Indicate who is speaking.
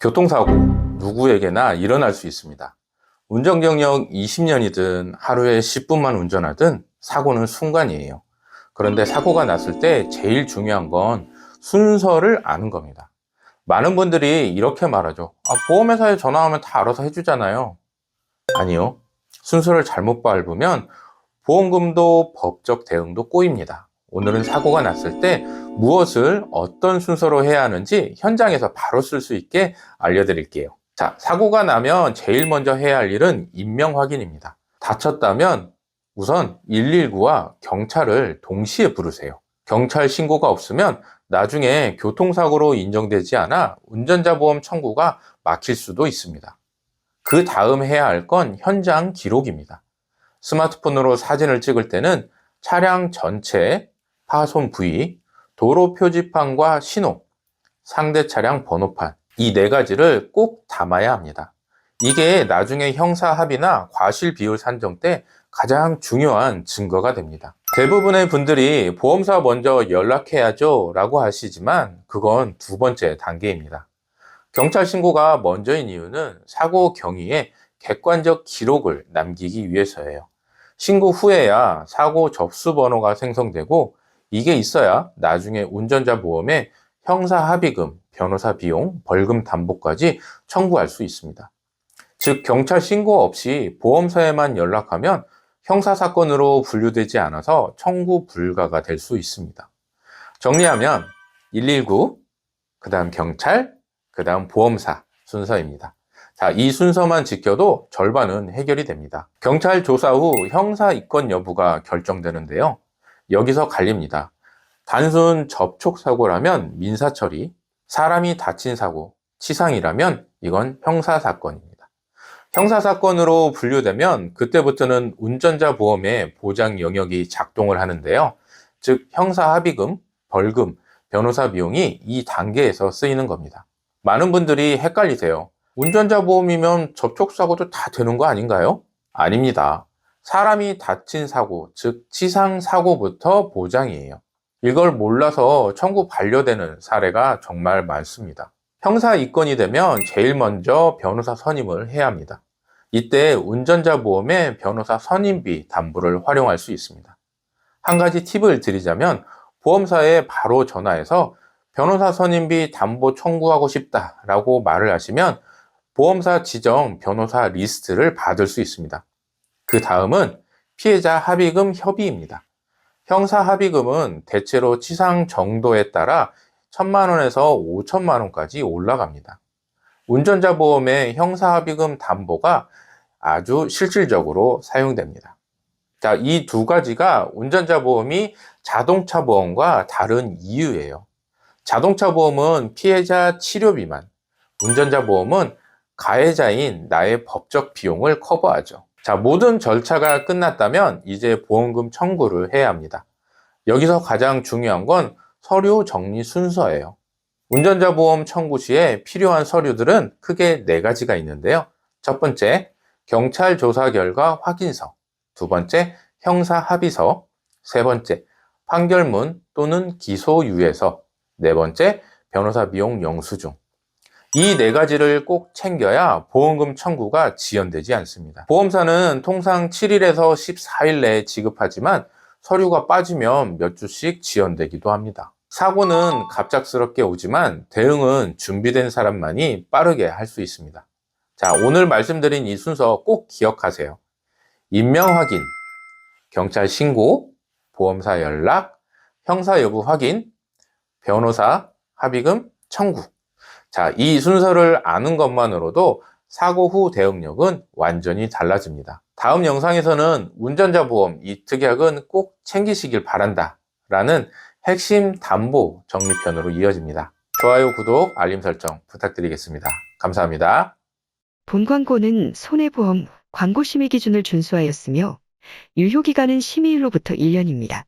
Speaker 1: 교통사고 누구에게나 일어날 수 있습니다. 운전 경력 20년이든 하루에 10분만 운전하든 사고는 순간이에요. 그런데 사고가 났을 때 제일 중요한 건 순서를 아는 겁니다. 많은 분들이 이렇게 말하죠. 아, 보험회사에 전화하면 다 알아서 해주잖아요. 아니요. 순서를 잘못 밟으면 보험금도 법적 대응도 꼬입니다. 오늘은 사고가 났을 때 무엇을 어떤 순서로 해야 하는지 현장에서 바로 쓸 수 있게 알려드릴게요. 자, 사고가 나면 제일 먼저 해야 할 일은 인명 확인입니다. 다쳤다면 우선 119와 경찰을 동시에 부르세요. 경찰 신고가 없으면 나중에 교통사고로 인정되지 않아 운전자 보험 청구가 막힐 수도 있습니다. 그 다음 해야 할 건 현장 기록입니다. 스마트폰으로 사진을 찍을 때는 차량 전체, 파손 부위, 도로 표지판과 신호, 상대 차량 번호판, 이 네 가지를 꼭 담아야 합니다. 이게 나중에 형사 합의나 과실 비율 산정 때 가장 중요한 증거가 됩니다. 대부분의 분들이 보험사 먼저 연락해야죠 라고 하시지만 그건 두 번째 단계입니다. 경찰 신고가 먼저인 이유는 사고 경위에 객관적 기록을 남기기 위해서예요. 신고 후에야 사고 접수 번호가 생성되고 이게 있어야 나중에 운전자 보험에 형사 합의금, 변호사 비용, 벌금 담보까지 청구할 수 있습니다. 즉 경찰 신고 없이 보험사에만 연락하면 형사 사건으로 분류되지 않아서 청구 불가가 될 수 있습니다. 정리하면 119, 그 다음 경찰, 그 다음 보험사 순서입니다. 자, 이 순서만 지켜도 절반은 해결이 됩니다. 경찰 조사 후 형사 입건 여부가 결정되는데요. 여기서 갈립니다. 단순 접촉 사고라면 민사 처리, 사람이 다친 사고, 치상이라면 이건 형사 사건입니다. 형사 사건으로 분류되면 그때부터는 운전자 보험의 보장 영역이 작동을 하는데요. 즉 형사 합의금, 벌금, 변호사 비용이 이 단계에서 쓰이는 겁니다. 많은 분들이 헷갈리세요. 운전자 보험이면 접촉 사고도 다 되는 거 아닌가요? 아닙니다. 사람이 다친 사고, 즉 치상 사고부터 보장이에요. 이걸 몰라서 청구 반려되는 사례가 정말 많습니다. 형사 입건이 되면 제일 먼저 변호사 선임을 해야 합니다. 이때 운전자 보험의 변호사 선임비 담보를 활용할 수 있습니다. 한 가지 팁을 드리자면 보험사에 바로 전화해서 변호사 선임비 담보 청구하고 싶다라고 말을 하시면 보험사 지정 변호사 리스트를 받을 수 있습니다. 그 다음은 피해자 합의금 협의입니다. 형사 합의금은 대체로 치상 정도에 따라 1천만 원에서 5천만 원까지 올라갑니다. 운전자 보험의 형사 합의금 담보가 아주 실질적으로 사용됩니다. 자, 이 두 가지가 운전자 보험이 자동차 보험과 다른 이유예요. 자동차 보험은 피해자 치료비만, 운전자 보험은 가해자인 나의 법적 비용을 커버하죠. 자, 모든 절차가 끝났다면 이제 보험금 청구를 해야 합니다. 여기서 가장 중요한 건 서류 정리 순서예요. 운전자 보험 청구 시에 필요한 서류들은 크게 네 가지가 있는데요. 첫 번째, 경찰 조사 결과 확인서. 두 번째, 형사 합의서. 세 번째, 판결문 또는 기소 유예서. 네 번째, 변호사 비용 영수증. 이 네 가지를 꼭 챙겨야 보험금 청구가 지연되지 않습니다. 보험사는 통상 7일에서 14일 내에 지급하지만 서류가 빠지면 몇 주씩 지연되기도 합니다. 사고는 갑작스럽게 오지만 대응은 준비된 사람만이 빠르게 할 수 있습니다. 자, 오늘 말씀드린 이 순서 꼭 기억하세요. 인명 확인, 경찰 신고, 보험사 연락, 형사 여부 확인, 변호사 합의금 청구. 자, 이 순서를 아는 것만으로도 사고 후 대응력은 완전히 달라집니다. 다음 영상에서는 운전자 보험 이 특약은 꼭 챙기시길 바란다 라는 핵심 담보 정리편으로 이어집니다. 좋아요, 구독, 알림 설정 부탁드리겠습니다. 감사합니다.
Speaker 2: 본 광고는 손해보험 광고 심의 기준을 준수하였으며 유효 기간은 심의일로부터 1년입니다.